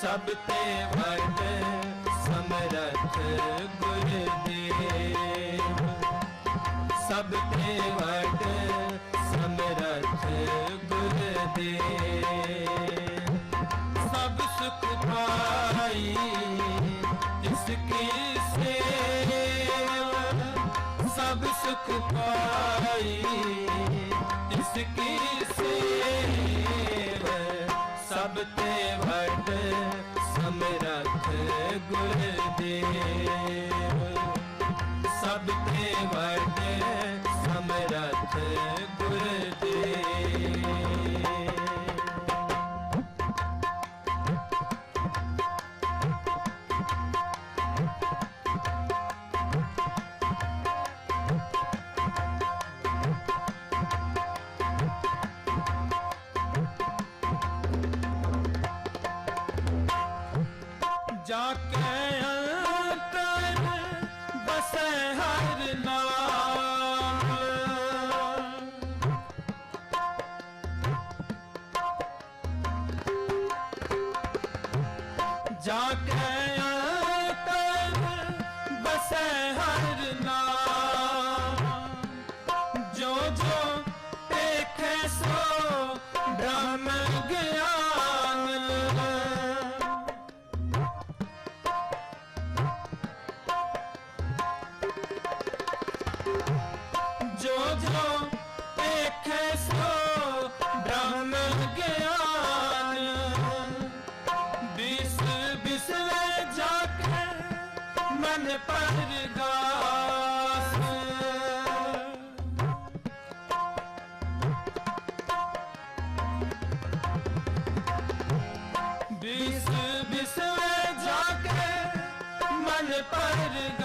ਸਭ ਤੇ ਵੱਡ ਸਮਰਥ ਗੁਰਦੇਵ ਸਭ ਤੇ ਵੱਡ ਸਮਰਥ ਗੁਰਦੇਵ ਸਭ ਤੇ ਵੱਡ ਸਮਰਥ ਗੁਰ ਦੇ ਜਾ ਕੇ ਅੰਤਰ ਬਸੈ ਹਰ ਨਾਮ। ਜਾ ਕੇ ਅੰਤਰ ਬਸੈ ਹਰ ਨਾਮ। ਜੋ ਜੋ ਬਿਸ ਬਿਸਲੇ ਜਾ ਕੇ ਮਨ ਪਰਗਾਸ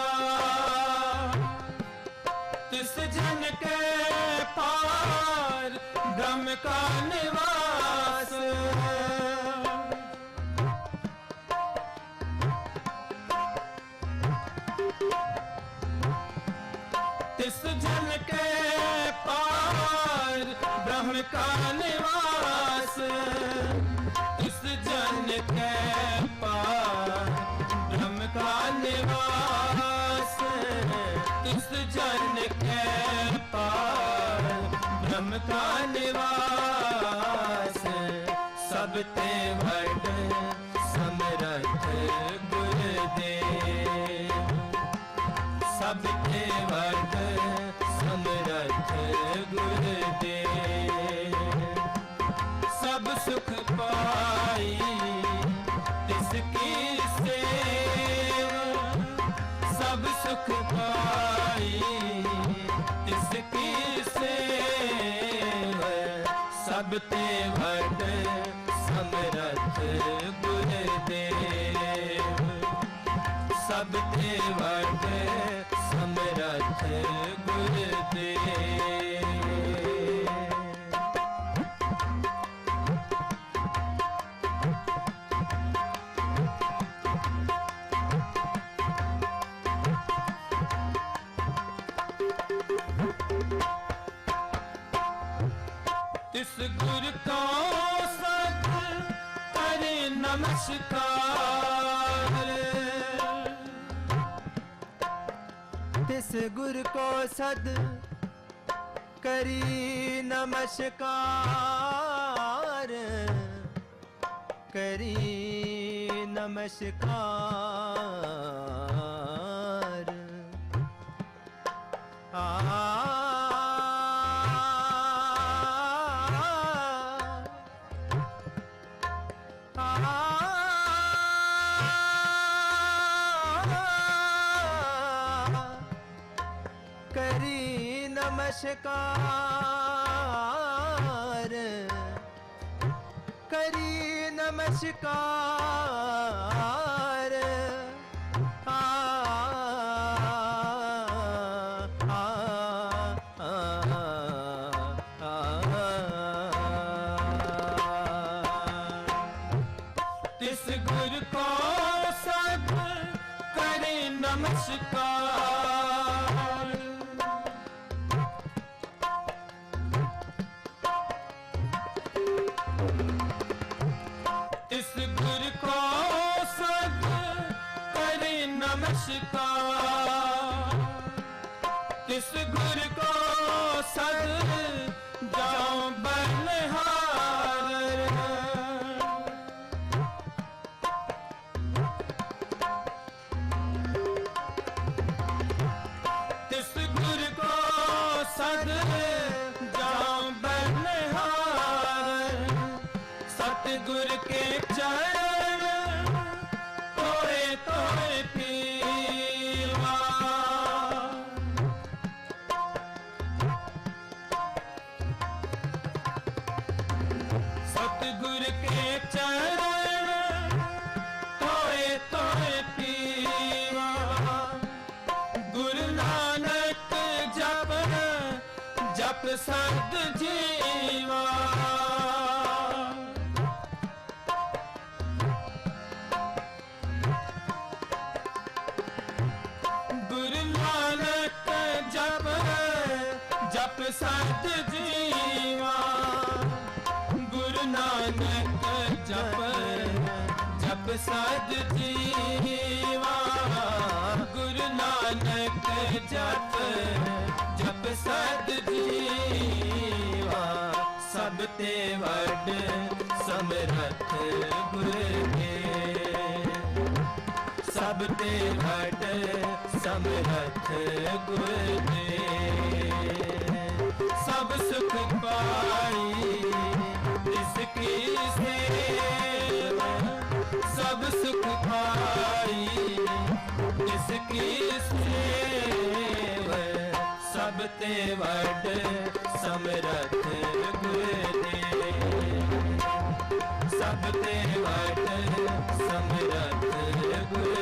ਤਿਸ ਜਨ ਕੇ ਪਾਰ ਬ੍ਰਹਮ ਕਾ ਨਿਵਾਸ। ਤਿਸ ਜਨ ਕੇ ਪਾਰ ਬ੍ਰਹਮ ਕਾ ਨਿਵਾਸ। ਤਿਸ ਜਨ ਕੇ ਪਾਰ ਬ੍ਰਹਮ ਕਾ ਨਿਵਾਸ। ਸਭ ਤੇ ਵੱਡ ਤਿਸ ਕੀ ਸੇਵਾ ਸਭ ਸੁਖ ਪਾਈ, ਤਿਸ ਕੀ ਸੇਵਾ ਸਭ ਤੇ ਵੱਡ ਸਮਰਥ ਗੁਰਦੇਵ। ਸਭ ਤੇ ਵੱਡ ਗੁਰ ਕੋ ਸਤ ਕਰੇ ਨਮਸਕਾਰ। ਤਿਸ ਗੁਰ ਕੋ ਸਦ ਕਰੀ ਨਮਸਕਾਰ। ਕਰੀ ਨਮਸਕਾਰ। ਆ ਨਮਸਕਾਰ ਕਰੀ ਨਮਸਕਾਰ ਤਿਸ ਸਤ ਜੀਵਾ। ਗੁਰੂ ਨਾਨਕ ਜਪ ਜਪ ਸਤ ਜੀਵਾ। ਗੁਰੂ ਨਾਨਕ ਜਪ ਜਪ ਸਦ ਜੀ ਤੇ ਵੱਡ ਸਮਰੱਥ ਗੁਰ ਕੇ। ਸਭ ਤੇ ਵੱਡ ਸਮਰੱਥ ਗੁਰ ਦੇ ਤੇ ਵੱਡ ਸਮਰੱਥ ਗੁਰ ਦੇ ਸਭ ਤੇ ਵਟ ਸਮਰੱਥ ਗੁਰ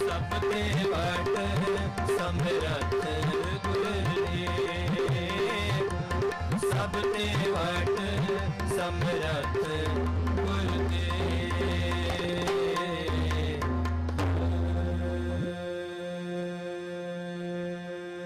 ਸਭ ਤੇ ਵਟ ਸਮਰੱਥ ਗੁਰ ਸਭ ਤੇ